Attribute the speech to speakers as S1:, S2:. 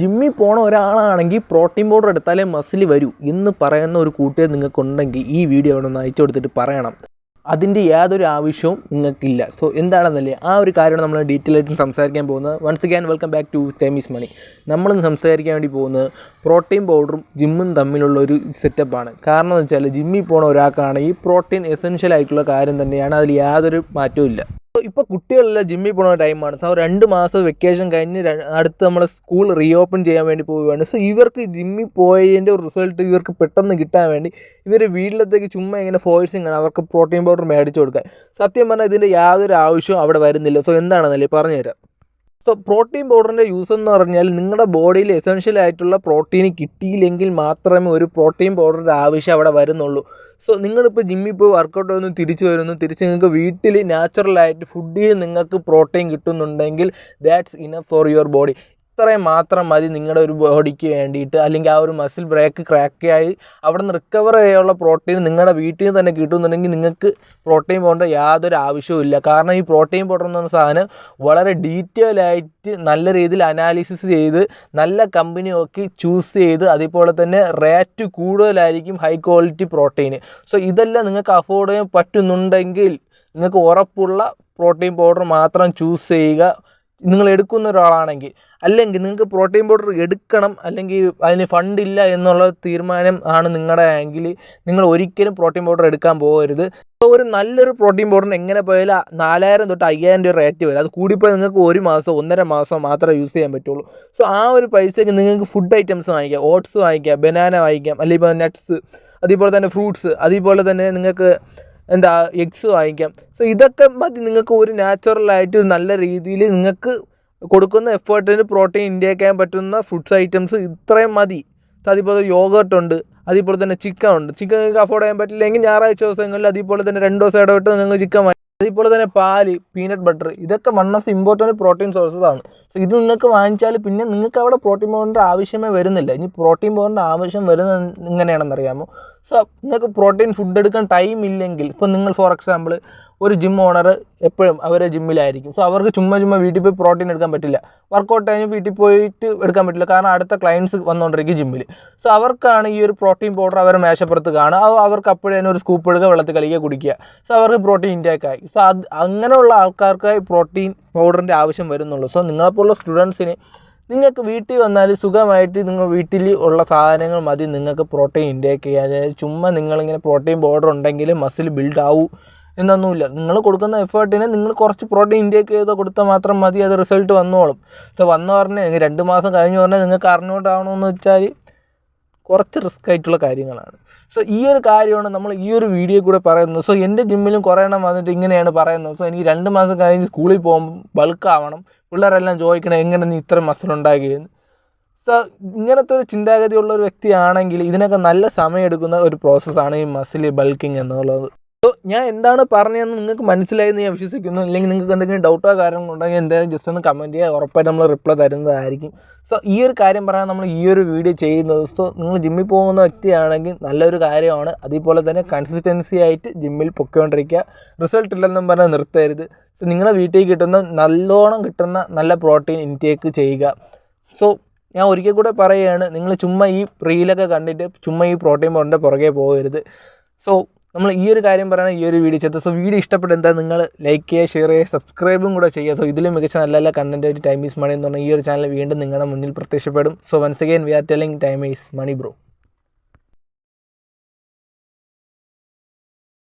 S1: ജിമ്മിൽ പോണ ഒരാളാണെങ്കിൽ പ്രോട്ടീൻ പൗഡർ എടുത്താലേ മസിൽ വരൂ എന്ന് പറയുന്ന ഒരു കൂട്ടുകാർ നിങ്ങൾക്കുണ്ടെങ്കിൽ ഈ വീഡിയോ അവിടെ ഒന്ന് അയച്ചു കൊടുത്തിട്ട് പറയണം. അതിന്റെ യാതൊരു ആവശ്യവും നിങ്ങൾക്കില്ല. സോ എന്താണെന്നല്ലേ? ആ ഒരു കാര്യമാണ് നമ്മൾ ഡീറ്റെയിൽ ആയിട്ട് സംസാരിക്കാൻ പോകുന്നത്. Once again welcome back to time is money നമ്മളിന്ന് സംസാരിക്കാൻ വേണ്ടി പോകുന്നത് പ്രോട്ടീൻ പൗഡറും ജിമ്മും തമ്മിലുള്ള ഒരു സെറ്റപ്പാണ് കാരണം എന്ന് വെച്ചാൽ ജിമ്മിൽ പോണ ഒരാൾക്കാണ് ഈ പ്രോട്ടീൻ എസെൻഷ്യൽ ആയിട്ടുള്ള കാര്യം തന്നെയാണ്. അതിൽ യാതൊരു മാറ്റവും ഇല്ല. ഇപ്പോൾ കുട്ടികളെല്ലാം ജിമ്മിൽ പോകുന്ന ടൈമാണ് സോ രണ്ട് മാസം വെക്കേഷൻ കഴിഞ്ഞ് അടുത്ത് നമ്മളെ സ്കൂൾ റീഓപ്പൺ ചെയ്യാൻ വേണ്ടി പോവുകയാണ്. സോ ഇവർക്ക് ജിമ്മിൽ പോയതിന്റെ റിസൾട്ട് ഇവർക്ക് പെട്ടെന്ന് കിട്ടാൻ വേണ്ടി ഇവർ വീട്ടിലത്തേക്ക് ചുമ്മാ ഇങ്ങനെ ഫോഴ്സിങ് ആണ് അവർക്ക് പ്രോട്ടീൻ പൗഡർ മേടിച്ചു കൊടുക്കാൻ. സത്യം പറഞ്ഞാൽ ഇതിന്റെ യാതൊരു ആവശ്യവും അവിടെ വരുന്നില്ല. സോ എന്താണെന്നല്ലേ പറഞ്ഞുതരാം? സോ പ്രോട്ടീൻ പൗഡറിന്റെ യൂസ് എന്ന് പറഞ്ഞാൽ നിങ്ങളുടെ ബോഡിയിൽ എസെൻഷ്യൽ ആയിട്ടുള്ള പ്രോട്ടീൻ കിട്ടിയില്ലെങ്കിൽ മാത്രമേ ഒരു പ്രോട്ടീൻ പൗഡറിന്റെ ആവശ്യം അവിടെ വരുന്നുള്ളൂ. സോ നിങ്ങളിപ്പോൾ ജിമ്മിൽ പോയി വർക്കൗട്ട് ഒന്ന് തിരിച്ചു വരുന്നു. തിരിച്ച് നിങ്ങൾക്ക് വീട്ടിൽ നാച്ചുറലായിട്ട് ഫുഡിൽ നിങ്ങൾക്ക് protein കിട്ടുന്നുണ്ടെങ്കിൽ that's enough for your body ഇത്രയും മാത്രം മതി നിങ്ങളുടെ ഒരു ബോഡിക്ക് വേണ്ടിയിട്ട്. അല്ലെങ്കിൽ ആ ഒരു മസിൽ ബ്രേക്ക് ക്രാക്കായി അവിടെ നിന്ന് റിക്കവർ ചെയ്യാനുള്ള പ്രോട്ടീൻ നിങ്ങളുടെ വീട്ടിൽ നിന്ന് തന്നെ കിട്ടുന്നുണ്ടെങ്കിൽ നിങ്ങൾക്ക് പ്രോട്ടീൻ പൗഡർ യാതൊരു ആവശ്യവും ഇല്ല. കാരണം ഈ പ്രോട്ടീൻ പൗഡർ എന്ന സാധനം വളരെ ഡീറ്റെയിൽ ആയിട്ട് നല്ല രീതിയിൽ അനാലിസിസ് ചെയ്ത് നല്ല കമ്പനി ഒക്കെ ചൂസ് ചെയ്ത് അതേപോലെ തന്നെ റേറ്റ് കൂടുതലായിരിക്കും ഹൈ ക്വാളിറ്റി പ്രോട്ടീൻ സോ ഇതെല്ലാം നിങ്ങൾക്ക് അഫോർഡ് ചെയ്യാൻ പറ്റുന്നുണ്ടെങ്കിൽ നിങ്ങൾക്ക് ഉറപ്പുള്ള പ്രോട്ടീൻ പൗഡർ മാത്രം ചൂസ് ചെയ്യുക. നിങ്ങൾ എടുക്കുന്ന ഒരാളാണെങ്കിൽ. അല്ലെങ്കിൽ നിങ്ങൾക്ക് പ്രോട്ടീൻ പൗഡർ എടുക്കണം അല്ലെങ്കിൽ അതിന് ഫണ്ടില്ല എന്നുള്ള തീരുമാനം ആണ് നിങ്ങളുടെ എങ്കിൽ നിങ്ങൾ ഒരിക്കലും പ്രോട്ടീൻ പൗഡർ എടുക്കാൻ പോകരുത്. ഇപ്പോൾ ഒരു നല്ലൊരു പ്രോട്ടീൻ പൗഡറിന് എങ്ങനെ പോയാലും നാലായിരം തൊട്ട് അയ്യായിരം രൂപ റേറ്റ് വരും. അത് കൂടിപ്പോയി നിങ്ങൾക്ക് ഒരു മാസം ഒന്നര മാസം മാത്രമേ യൂസ് ചെയ്യാൻ പറ്റുള്ളൂ. സോ ആ ഒരു പൈസയ്ക്ക് നിങ്ങൾക്ക് ഫുഡ് ഐറ്റംസ് വാങ്ങിക്കാം. ഓട്സ് വാങ്ങിക്കാം ബനാന വാങ്ങിക്കാം അല്ലെങ്കിൽ ഇപ്പോൾ നട്ട്സ് അതേപോലെ തന്നെ ഫ്രൂട്ട്സ് അതേപോലെ തന്നെ നിങ്ങൾക്ക് എന്താ എഗ്സ് വാങ്ങിക്കാം. സോ ഇതൊക്കെ മതി. നിങ്ങൾക്ക് ഒരു നാച്ചുറലായിട്ട് നല്ല രീതിയിൽ നിങ്ങൾക്ക് കൊടുക്കുന്ന എഫേർട്ടിന് പ്രോട്ടീൻ ഇൻടേക്ക് ചെയ്യാൻ പറ്റുന്ന ഫുഡ്സ് ഐറ്റംസ് ഇത്രയും മതി. അതേപോലെ യോഗർട്ട് ഉണ്ട് അതേപോലെ തന്നെ ചിക്കൻ ഉണ്ട്. ചിക്കൻ നിങ്ങൾക്ക് അഫോർഡ് ചെയ്യാൻ പറ്റില്ലെങ്കിൽ ഞായറാഴ്ച ദിവസങ്ങളിൽ അതേപോലെ തന്നെ രണ്ട് ദിവസം ഇടവിട്ട് നിങ്ങൾക്ക് ചിക്കൻ വാങ്ങി അതേപോലെ തന്നെ പാൽ പീനട്ട് ബട്ടർ ഇതൊക്കെ one of the important protein sources ആണ്. സോ ഇത് നിങ്ങൾക്ക് വാങ്ങിച്ചാൽ പിന്നെ നിങ്ങൾക്ക് അവിടെ പ്രോട്ടീൻ പൗഡറിന്റെ ആവശ്യമേ വരുന്നില്ല. ഇനി പ്രോട്ടീൻ പൗഡറിന്റെ ആവശ്യം വരുന്നത് എങ്ങനെയാണെന്ന് അറിയാമോ? സോ നിങ്ങൾക്ക് പ്രോട്ടീൻ ഫുഡ് എടുക്കാൻ ടൈം ഇല്ലെങ്കിൽ ഇപ്പോൾ നിങ്ങൾ ഫോർ എക്സാമ്പിൾ ഒരു ജിം ഓണർ എപ്പോഴും അവരെ ജിമ്മിലായിരിക്കും സോ അവർക്ക് ചുമ്മാ ചുമ്മാ വീട്ടിൽ പോയി പ്രോട്ടീൻ എടുക്കാൻ പറ്റില്ല. വർക്കൗട്ട് കഴിഞ്ഞ് വീട്ടിൽ പോയിട്ട് എടുക്കാൻ പറ്റില്ല. കാരണം അടുത്ത ക്ലയൻസ് വന്നുകൊണ്ടിരിക്കും ജിമ്മിൽ സോ അവർക്കാണ് ഈ ഒരു പ്രോട്ടീൻ പൗഡർ അവരെ മേശപ്പുറത്ത് കാണുക. അവർക്ക് അപ്പോഴേ ഒരു സ്കൂപ്പ് എടുക്കുക വെള്ളത്തിൽ കളിക്കുക കുടിക്കുക. സോ അവർക്ക് പ്രോട്ടീൻ ഇൻടേക്ക് ആയി. സോ അത് അങ്ങനെയുള്ള ആൾക്കാർക്ക് പ്രോട്ടീൻ പൗഡറിന്റെ ആവശ്യം വരുന്നുള്ളൂ. സോ നിങ്ങളെപ്പോലുള്ള സ്റ്റുഡൻസിന് നിങ്ങൾക്ക് വീട്ടിൽ വന്നാൽ സുഖമായിട്ട് നിങ്ങൾ വീട്ടിൽ ഉള്ള സാധനങ്ങൾ മതി. നിങ്ങൾക്ക് പ്രോട്ടീൻ ഇൻടേക്ക് ചെയ്യാൻ. അതായത് ചുമ്മാ നിങ്ങളിങ്ങനെ പ്രോട്ടീൻ പൗഡർ ഉണ്ടെങ്കിൽ മസിൽ ബിൽഡ് ആവൂ എന്നൊന്നുമില്ല. നിങ്ങൾ കൊടുക്കുന്ന എഫേർട്ടിനെ നിങ്ങൾ കുറച്ച് പ്രോട്ടീൻ ഇൻടേക്ക് ചെയ്ത് കൊടുത്താൽ മാത്രം മതി. അത് റിസൾട്ട് വന്നോളും. സോ വന്നു പറഞ്ഞാൽ രണ്ട് മാസം കഴിഞ്ഞ് പറഞ്ഞാൽ നിങ്ങൾക്ക് അറിഞ്ഞുകൊണ്ടാവണമെന്ന് വെച്ചാൽ കുറച്ച് റിസ്ക് ആയിട്ടുള്ള കാര്യങ്ങളാണ്. സോ ഈ ഒരു കാര്യമാണ് നമ്മൾ ഈ ഒരു വീഡിയോ കൂടെ പറയുന്നത്. സോ എന്റെ ജിമ്മിലും കുറേ എണ്ണം വന്നിട്ട് ഇങ്ങനെയാണ് പറയുന്നത്. സോ എനിക്ക് രണ്ട് മാസം കഴിഞ്ഞ് സ്കൂളിൽ പോകുമ്പോൾ ബൾക്ക് ആവണം. പിള്ളേരെല്ലാം ചോദിക്കണം എങ്ങനെ നീ ഇത്ര മസിൽ ഉണ്ടാക്കിയെന്ന് സോ ഇങ്ങനത്തെ ഒരു ചിന്താഗതിയുള്ള ഒരു വ്യക്തിയാണെങ്കിൽ ഇതിനൊക്കെ നല്ല സമയം എടുക്കുന്ന ഒരു പ്രോസസ്സാണ് ഈ മസിൽ ബൾക്കിംഗ് എന്നുള്ളത്. ഞാൻ എന്താണ് പറഞ്ഞതെന്ന് നിങ്ങൾക്ക് മനസ്സിലായെന്ന് ഞാൻ വിശ്വസിക്കുന്നു. അല്ലെങ്കിൽ നിങ്ങൾക്ക് എന്തെങ്കിലും ഡൗട്ടോ കാര്യങ്ങളോ ഉണ്ടെങ്കിൽ എന്തായാലും ജസ്റ്റ് ഒന്ന് കമന്റ് ചെയ്യുക. ഉറപ്പായിട്ട് നമ്മൾ റിപ്ലൈ തരുന്നതായിരിക്കും. സോ ഈ ഒരു കാര്യം പറയാൻ നമ്മൾ ഈ ഒരു വീഡിയോ ചെയ്യുന്നത്. സോ നിങ്ങൾ ജിമ്മിൽ പോകുന്ന വ്യക്തിയാണെങ്കിൽ നല്ലൊരു കാര്യമാണ്. അതേപോലെ തന്നെ കൺസിസ്റ്റൻസി ആയിട്ട് ജിമ്മിൽ പൊയ്ക്കൊണ്ടിരിക്കുക. റിസൾട്ട് ഇല്ലെന്നും പറഞ്ഞാൽ നിർത്തരുത്. സോ നിങ്ങളുടെ വീട്ടിൽ കിട്ടുന്ന നല്ലോണം കിട്ടുന്ന നല്ല പ്രോട്ടീൻ ഇൻടേക്ക് ചെയ്യുക. സോ ഞാൻ ഒരിക്കൽ കൂടെ പറയുകയാണ്. നിങ്ങൾ ചുമ്മാ ഈ റീലൊക്കെ കണ്ടിട്ട് ചുമ്മാ ഈ പ്രോട്ടീൻ പൗഡറിന്റെ പുറകെ പോകരുത്. സോ നമ്മൾ ഈ ഒരു കാര്യം പറയണം ഈ ഒരു വീഡിയോ ചെയ്തത് സോ വീഡിയോ ഇഷ്ടപ്പെട്ട എന്താ നിങ്ങൾ ലൈക്ക് ചെയ്യുക ഷെയർ ചെയ്യുക സബ്സ്ക്രൈബും കൂടെ ചെയ്യുക. സോ ഇതിലും മികച്ച നല്ല നല്ല കണ്ടന്റ് ആയിട്ട് ടൈം ഈസ് മണി എന്ന് പറഞ്ഞാൽ ഈ ഒരു ചാനൽ വീണ്ടും നിങ്ങളുടെ മുന്നിൽ പ്രത്യക്ഷപ്പെടും. So once again we are telling time is money bro